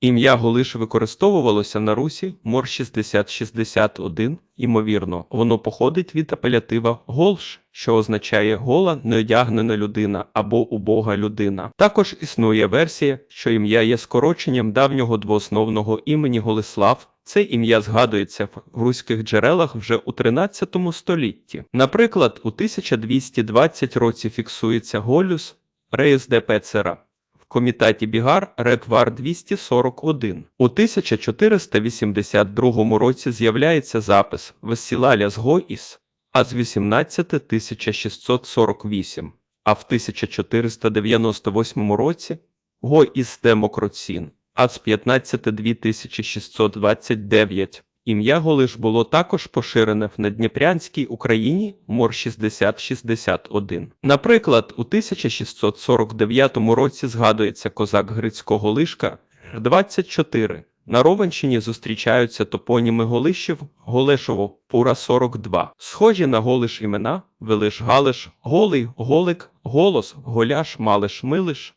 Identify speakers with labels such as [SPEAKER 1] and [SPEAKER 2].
[SPEAKER 1] Ім'я Голиш використовувалося на Русі мор 6061, ймовірно, воно походить від апелятива голш, що означає гола неодягнена людина або убога людина. Також існує версія, що ім'я є скороченням давнього двоосновного імені Голислав. Це ім'я згадується в руських джерелах вже у 13 столітті. Наприклад, у 1220 році фіксується Голюс Реєс де Пецера в комітаті Бігар Реквар 241. У 1482 році з'являється запис Весілаля з Гоїс, а з 18 1648, а в 1498 році Гоїс Демокроцін, а з 15 2629. Ім'я Голиш було також поширене в Надніпрянській Україні мор 6061. Наприклад, у 1649 році згадується козак Грицького Лишка 24. На Ровенщині зустрічаються топоніми Голищів, Голешово, Пура 42. Схожі на Голиш імена Велиш Галиш, Голий, Голик, Голос, Голяш, Малиш, Милиш.